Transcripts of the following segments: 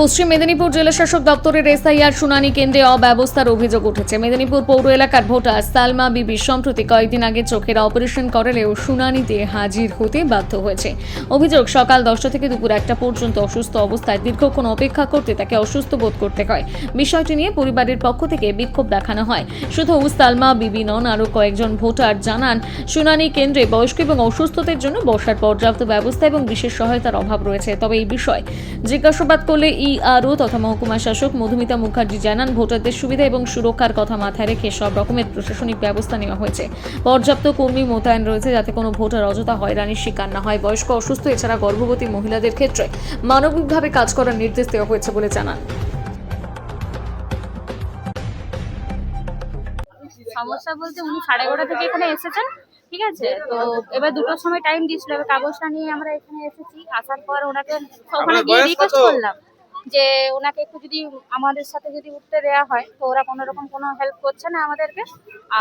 পশ্চিম মেদিনীপুর জেলা শাসক দপ্তরের এসআইআর শুনানি কেন্দ্রে অব্যবস্থার অভিযোগ উঠেছে। মেদিনীপুর পৌর এলাকার ভোটার সালমা বিবি সম্প্রতি কয়েকদিন আগে চোখের অপারেশন করালেও শুনানিতে হাজির হতে বাধ্য হয়েছে। অভিযোগ, সকাল দশটা থেকে দুপুর একটা পর্যন্ত অসুস্থ অবস্থায় দীর্ঘক্ষণ অপেক্ষা করতে তাকে অসুস্থ বোধ করতে হয়। বিষয়টি নিয়ে পরিবারের পক্ষ থেকে বিক্ষোভ দেখানো হয়। শুধু সালমা বিবি নন, আরও কয়েকজন ভোটার জানান, শুনানি কেন্দ্রে বয়স্ক এবং অসুস্থদের জন্য বসার পর্যাপ্ত ব্যবস্থা এবং বিশেষ সহায়তার অভাব রয়েছে। তবে এই বিষয়ে জিজ্ঞাসাবাদ করলে ইআরও তথা মহকুমা শাসক মধুমিতা মুখার্জি জানান ভোটারদের সুবিধা এবং সুরক্ষার কথা মাথায় রেখে সব রকমের প্রশাসনিক ব্যবস্থা নেওয়া হয়েছে। পর্যাপ্ত কর্মী মোতায়েন রয়েছে যাতে কোনো ভোটার অযথা হয়রানির শিকার না হয়। বয়স্ক অসুস্থ এছাড়া গর্ভবতী মহিলাদের ক্ষেত্রে মানবিকভাবে কাজ করার নির্দেশ দেওয়া হয়েছে বলে জানান। সমস্যা বলতে উনি সাড়ে এগারোটা থেকে এখানে এসেছেন ঠিক আছে? তো এবার দুটোর সময় টাইম দিয়েছিল এবার কাগজটা নিয়ে আমরা এখানে এসেছি। আসার পর ওনাকে ওখানে গিয়ে রিকোয়েস্ট করলাম। যে ওনাকে একটু যদি আমাদের সাথে যদি উঠতে দেওয়া হয় তো ওরা কোনো রকম কোনো হেল্প করছে না আমাদেরকে।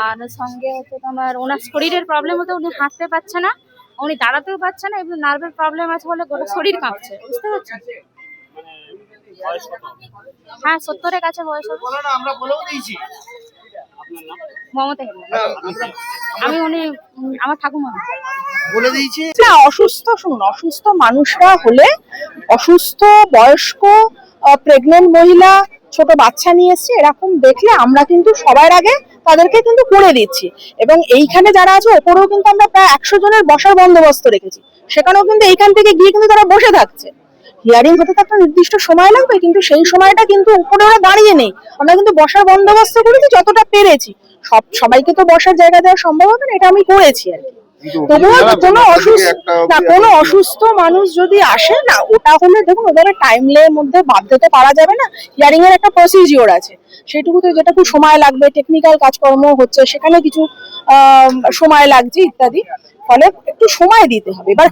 আর সঙ্গে হচ্ছে তোমার ওনার শরীরের প্রবলেম হতে উনি হাঁটতে পারছে না উনি দাঁড়াতেও পারছে না এবং নার্ভের প্রবলেম আছে বলে গোটা শরীর কাঁপছে বুঝতে পারছেন হ্যাঁ সত্তরের কাছে বয়স হবে। বলো না আমরা বলেও দিয়েছি। মমতা আমি উনি আমার ঠাকুমা। বলে দিয়েছি। না অসুস্থ শুনুন অসুস্থ মানুষরা হলে অসুস্থ বয়স্ক প্রেগনেন্ট মহিলা ছোট বাচ্চা নিয়ে এসছে, এরকম দেখলে আমরা কিন্তু সবার আগে তাদেরকে কিন্তু করে দিচ্ছি। এবং এইখানে যারা আছে, ওপরেও কিন্তু আমরা প্রায় একশো জনের বসার বন্দোবস্ত রেখেছি। সেখানেও কিন্তু এইখান থেকে গিয়ে কিন্তু তারা বসে থাকছে। হিয়ারিং হতে তো একটা নির্দিষ্ট সময় লাগবে, কিন্তু সেই সময়টা কিন্তু উপরে ওরা দাঁড়িয়ে নেই। আমরা কিন্তু বসার বন্দোবস্ত করেছি যতটা পেরেছি। সব, সবাইকে তো বসার জায়গা দেওয়া সম্ভব হবে না, এটা আমি করেছি আর কি। তবুও কোনো অসুস্থ না কোনো অসুস্থ মানুষ যদি আসে না ওটা হলে দেখুন ওদের টাইমলের মধ্যে বাধ্যতে পারা যাবে না। হিয়ারিং এর একটা প্রসিজিওর আছে। সেটুকুতে যেটুকু সময় লাগবে টেকনিক্যাল কাজকর্ম হচ্ছে সেখানে কিছু আহ, সময় লাগছে ইত্যাদি। ফলে একটু সময় দিতে হবে। এবার